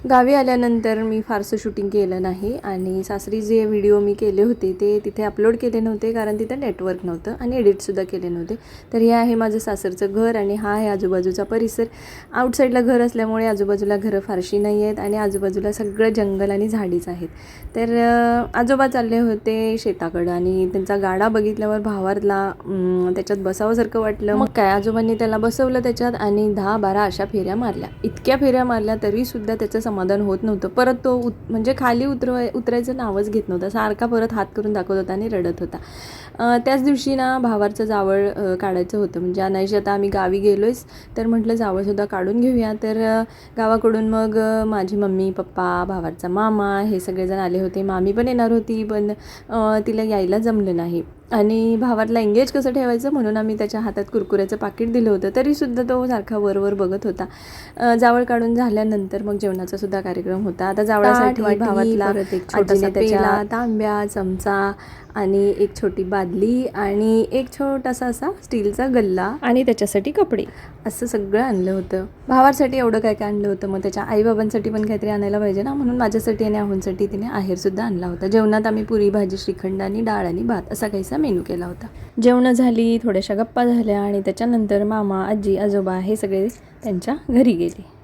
गावी आल्यानंतर मी फारसं शूटिंग केलं नाही आणि सासरी जे व्हिडिओ मी केले होते ते तिथे अपलोड केले नव्हते कारण तिथे नेटवर्क नव्हतं आणि एडिटसुद्धा केले नव्हते. तर हे आहे माझं सासरचं घर आणि हा आहे आजूबाजूचा परिसर. आउटसाईडला घर असल्यामुळे आजूबाजूला घरं फारशी नाही आहेत आणि आजूबाजूला सगळं जंगल आणि झाडीच आहेत. तर आजोबा चालले होते शेताकडं आणि त्यांचा गाडा बघितल्यावर भावारला त्याच्यात बसावंसारखं वाटलं. मग काय आजोबांनी त्याला बसवलं त्याच्यात आणि दहा बारा अशा फेऱ्या मारल्या. इतक्या फेऱ्या मारल्या तरीसुद्धा त्याचं समाधान होत नव्हतं. परत तो उत म्हणजे खाली उतरवाय उतरायचं नावच घेत नव्हता. सारखा परत हात करून दाखवत होता आणि रडत होता. त्याच दिवशी ना भावारचं जावळ काढायचं होतं. म्हणजे अनायशी आता आम्ही गावी गेलोयच तर म्हटलं जावळसुद्धा काढून घेऊया. तर गावाकडून मग माझी मम्मी पप्पा भावारचा मामा हे सगळेजण आले होते. मामी पण येणार होती पण तिला यायला जमलं नाही. आणि भावातला एंगेज कसं ठेवायचं म्हणून आम्ही त्याच्या हातात कुरकुऱ्याचं पाकिट दिलं होतं. तरीसुद्धा तो सारखा वरवर बघत होता. जावळ काढून झाल्यानंतर मग जेवणाचा सुद्धा कार्यक्रम होता. आता जावळासाठी भावातला त्याच्या तांब्या चमचा आणि एक छोटी बादली आणि एक छोटासा असा स्टीलचा गल्ला. आणि त्याच्यासाठी कपडे. असं सगळं आणलं होतं. भावासाठी एवढं काय काय आणलं होतं? मग त्याच्या आईबाबांसाठी पण काहीतरी आणायला पाहिजे ना? म्हणून माझ्यासाठी आणि आहूंसाठी तिने आहेरसुद्धा आणला होता. जेवणात आम्ही पुरी भाजी श्रीखंड आणि डाळ आणि भात असा काहीसा मेनू केला होता. जेवणं झाली थोड्याशा गप्पा झाल्या आणि त्याच्यानंतर मामा आजी आजोबा हे सगळे त्यांच्या घरी गेले.